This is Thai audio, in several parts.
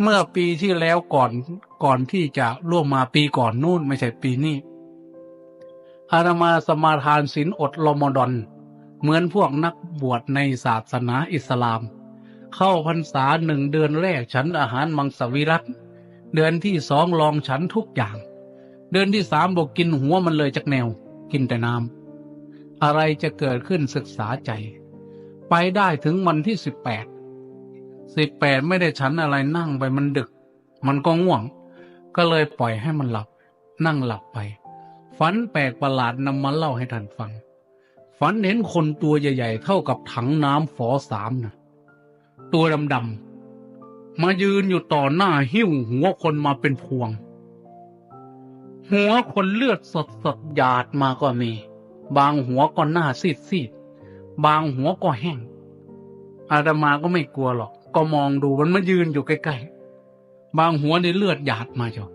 เมื่อปีที่แล้วก่อนก่อนที่จะล่วงมาปีก่อนนู่นไม่ใช่ปีนี้อาตมาสมาทานศีลอดรอมฎอน เหมือนพวกนักบวชในศาสนาอิสลาม เข้าพรรษาหนึ่งเดือนแรกฉันอาหารมังสวิรัตเดือนที่สองลองฉันทุกอย่าง เดือนที่สามบอกกินหัวมันเลยจากแนว กินแต่น้ำอะไรจะเกิดขึ้นศึกษาใจ ไปได้ถึงวันที่สิบแปด สิบแปดไม่ได้ฉันอะไรนั่งไปมันดึก มันก็ง่วง ก็เลยปล่อยให้มันหลับ นั่งหลับไปฝันแปลกประหลาดนำมาเล่าให้ท่านฟัง ฝันเห็นคนตัวใหญ่ ๆ เท่ากับถังน้ำฝอสามนะตัวดำๆมายืนอยู่ต่อหน้าหิ้วหัวคนมาเป็นพวง หัวคนเลือดสดสดๆหยาดมาก็มี บางหัวก็หน้าซีดซีดๆบางหัวก็แห้งอาตมาก็ไม่กลัวหรอก ก็มองดูมันมายืนอยู่ใกล้ๆ บางหัวในเลือดหยาดมาจ้ะ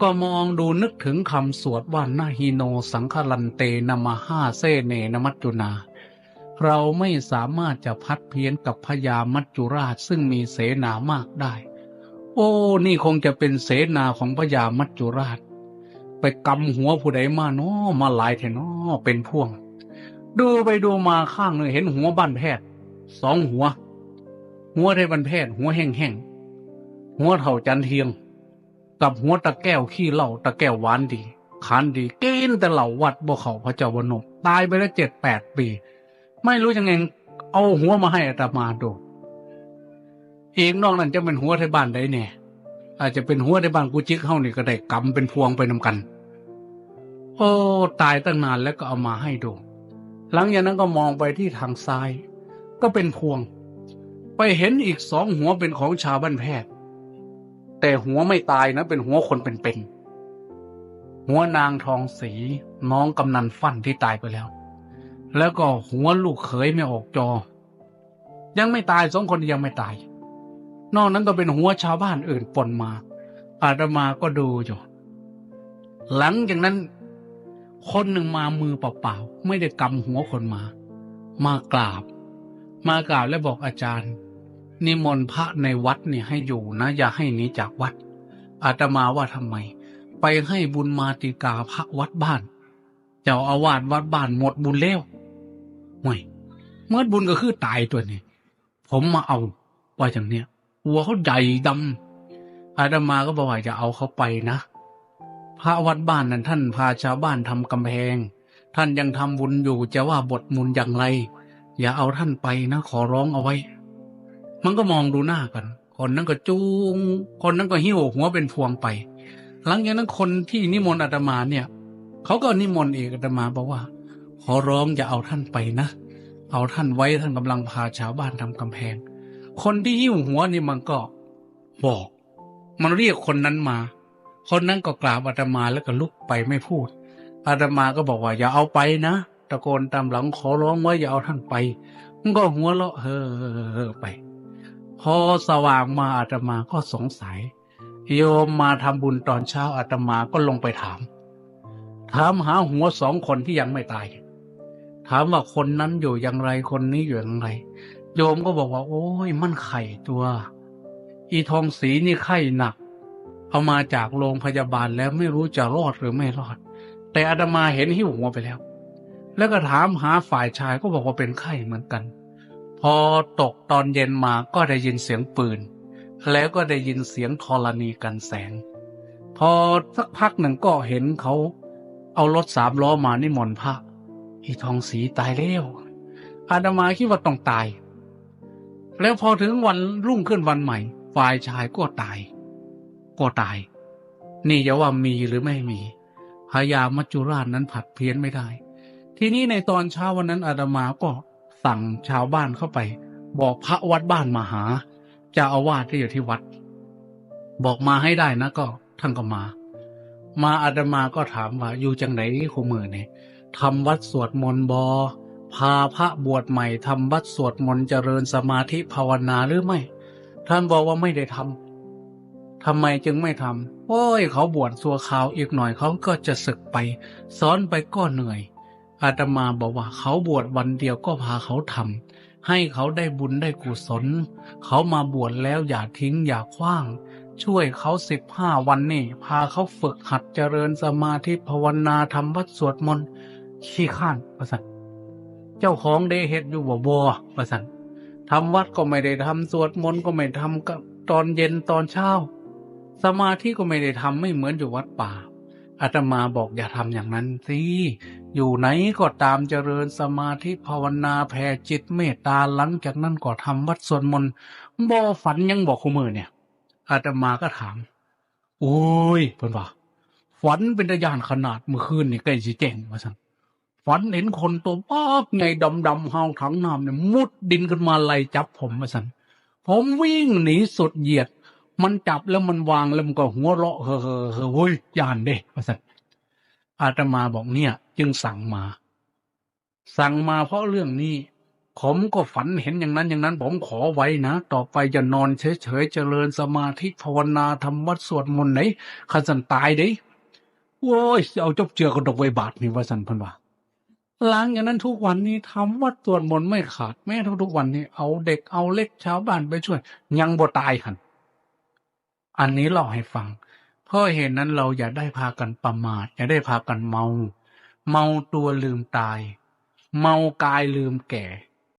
ก็มองดูนึกถึงคำสวดว่านาฮิโนสังคลันเตนามาห้าเซเนนมัจจุนา เราไม่สามารถจะพัดเพี้ยนกับพญามัจจุราชซึ่งมีเสนามากได้ โอ้ นี่คงจะเป็นเสนาของพญามัจจุราช ไปกำหัวผู้ใดมาเนาะมาหลายแท่นาะเป็นพ่วง ดูไปดูมาข้างหนึ่งเห็นหัวบ้านแพทย์สองหัว หัวไทยบ้านแพทย์หัวแห้งๆหัวเท่าจันเทียง กับหัวตะแก้วขี้เหล้าตะแก้วหวานดีขานดีกินแต่เหล่าวัดบ่เขาพระเจ้าวนมตายไปแล้วเจ็ดแปดปี ไม่รู้ยังไงเอาหัวมาให้อาตมาดูเอีกนอกนั้นจะเป็นหัวไทยบ้านได้แน่ยอาจจะเป็นหัวไทยบ้านกูจิกเข้านี่ก็ได้กำเป็นพวงไปนำกัน โอ้ตายตั้งนานแล้วก็เอามาให้ดู หลังจากนั้นก็มองไปที่ทางซ้าย ก็เป็นพวง ไปเห็นอีกสองหัวเป็นของชาวบ้านแพทย์ แต่หัวไม่ตายนะ เป็นหัวคนเป็นๆหัวนางทองสีน้องกำนันฟันที่ตายไปแล้ว แล้วก็หัวลูกเขยไม่ออกจอ ยังไม่ตายสองคนยังไม่ตาย นอกนั้นก็เป็นหัวชาวบ้านอื่นปนมา อาตมาก็ดูอยู่หลังจากนั้น คนหนึ่งมามือเปล่าๆไม่ได้กำหัวคนมา มากราบ มากราบแล้วบอกอาจารย์ นิมนต์พระในวัดเนี่ยให้อยู่นะ อย่าให้หนีจากวัด อาตมาว่าทำไม ไปให้บุญมาติกาพระวัดบ้าน เจ้าอาวาสวัดบ้านหมดบุญแล้วห่วยเมื่อบุญก็คือตายตัวนี้ผมมาเอาว่าอย่างเนี้ยหัวเขาใหญ่ดำอาตมาก็บอกว่าจะเอาเขาไปนะพระวัดบ้านนั้นท่านพาชาวบ้านทำกำแพง ท่านยังทำบุญอยู่จะว่าบทมุนอย่างไร อย่าเอาท่านไปนะขอร้องเอาไว้ มันก็มองดูหน้ากัน คนนั้นก็จูง คนนั้นก็หิ้วหัวเป็นพวงไป หลังจากนั้นคนที่นิมนต์อาตมาเนี่ยเขาก็นิมนต์เอกอาตมาบอกว่า ขอร้องอย่าเอาท่านไปนะ เอาท่านไว้ท่านกำลังพาชาวบ้านทำกำแพง คนที่หิ้วหัวนี่มันก็บอก มันเรียกคนนั้นมา คนนั้นก็กราบอาตมาแล้วก็ลุกไปไม่พูด อาตมาก็บอกว่า อย่าเอาไปนะตะโกนตามหลังขอร้องว่าอย่าเอาท่านไป มันก็หัวเราะเฮ้อไป พอสว่างมาอาตมาก็สงสัย โยมมาทำบุญตอนเช้าอาตมาก็ลงไปถาม ถามหาหัวสองคนที่ยังไม่ตาย ถามว่าคนนั้นอยู่อย่างไรคนนี้อยู่อย่างไร โยมก็บอกว่า โอ้ยมันไข่ตัว อีทองสีนี่ไข้หนัก เอามาจากโรงพยาบาลแล้วไม่รู้จะรอดหรือไม่รอด แต่อาตมาเห็นหิวหัวไปแล้ว แล้วก็ถามหาฝ่ายชายก็บอกว่าเป็นไข้เหมือนกัน พอตกตอนเย็นมาก็ได้ยินเสียงปืน แล้วก็ได้ยินเสียงธรณีกันแสง พอสักพักหนึ่งก็เห็นเขาเอารถสามล้อมานิมนต์พระอีทองสีตายแล้วอาตมาคิดว่าต้องตาย แล้วพอถึงวันรุ่งขึ้นวันใหม่ ฝ่ายชายก็ตาย ก็ตาย นี่จะว่ามีหรือไม่มีพญามัจจุราชนั้นผัดเพี้ยนไม่ได้ ทีนี้ในตอนเช้าวันนั้นอาตมาก็ สั่งชาวบ้านเข้าไป บอกพระวัดบ้านมาหาจ้าอาวาสที่อยู่ที่วัด บอกมาให้ได้นะก็ท่านก็มา มาอาตมาก็ถามว่า อยู่จังไหนคุมือเนี่ยทำวัดสวดมนต์บอพาพระบวชใหม่ทำวัดสวดมนต์เจริญสมาธิภาวนาหรือไม่ ท่านบอกว่าไม่ได้ทำทำไมจึงไม่ทำโอ้ยเขาบวชสัวขาวอีกหน่อยเขาก็จะศึกไปสอนไปก็เหนื่อย อาตมาบอกว่าเขาบวชวันเดียวก็พาเขาทำให้เขาได้บุญได้กุศล เขามาบวชแล้วอย่าทิ้งอย่าขว้าง ช่วยเขาสิบห้าวันนี่ พาเขาฝึกหัดเจริญสมาธิภาวนาทำวัดสวดมนต์ขี้ข้านประสันเจ้าของได้เฮ็ดอยู่บ่บ่ประสันทำวัดก็ไม่ได้ทำสวดมนต์ก็ไม่ทำก็ตอนเย็นตอนเช้า สมาธิก็ไม่ได้ทำไม่เหมือนอยู่วัดป่า อาตมาบอกอย่าทำอย่างนั้นสิอยู่ไหนก็ตามเจริญสมาธิภาวนาแผ่จิตเมตตาหลังจากนั้นก็ทำวัดสวดมนต์บ่ฝันยังบอกคู่มือเนี่ยอาตมาก็ถาม โอ้ยเพิ่นว่าฝันเป็นตะยานขนาดเมื่อคืนนี่ใกล้สิแจ้งว่าซั่นฝันเห็นคนตัวบ้ากไงดำๆเฮาถังน้ำเนี่ยมุดดินขึ้นมาไล่จับผมว่าซั่นผมวิ่งหนีสุดเหยียด มันจับแล้วมันวางแล้วมันก็หัวเราะเฮ้อเฮ้อเฮ้ยยานเด้ว่าซั่นอาตมาบอกเนี่ย จึงสั่งมา สั่งมาเพราะเรื่องนี้ ผมก็ฝันเห็นอย่างนั้นอย่างนั้น ผมขอไว้นะ ต่อไปจะนอนเฉยๆเจริญสมาธิภาวนาทำวัดสวดมนต์ไหนขันสันตายเด้โว้ยเอาจบเจือกระดกไว้บาทนี่ว่าสันพันว่าหลังอย่างนั้นทุกวันนี้ทำวัดสวดมนต์ไม่ขาดแม้ทุกๆวันนี้เอาเด็กเอาเล็กชาวบ้านไปช่วย ยังบ่ตายหัน อันนี้เล่าให้ฟัง เพราะเหตุนั้นเราอย่าได้พากันประมาท อย่าได้พากันเมา เมาตัวลืมตาย เมากายลืมแก่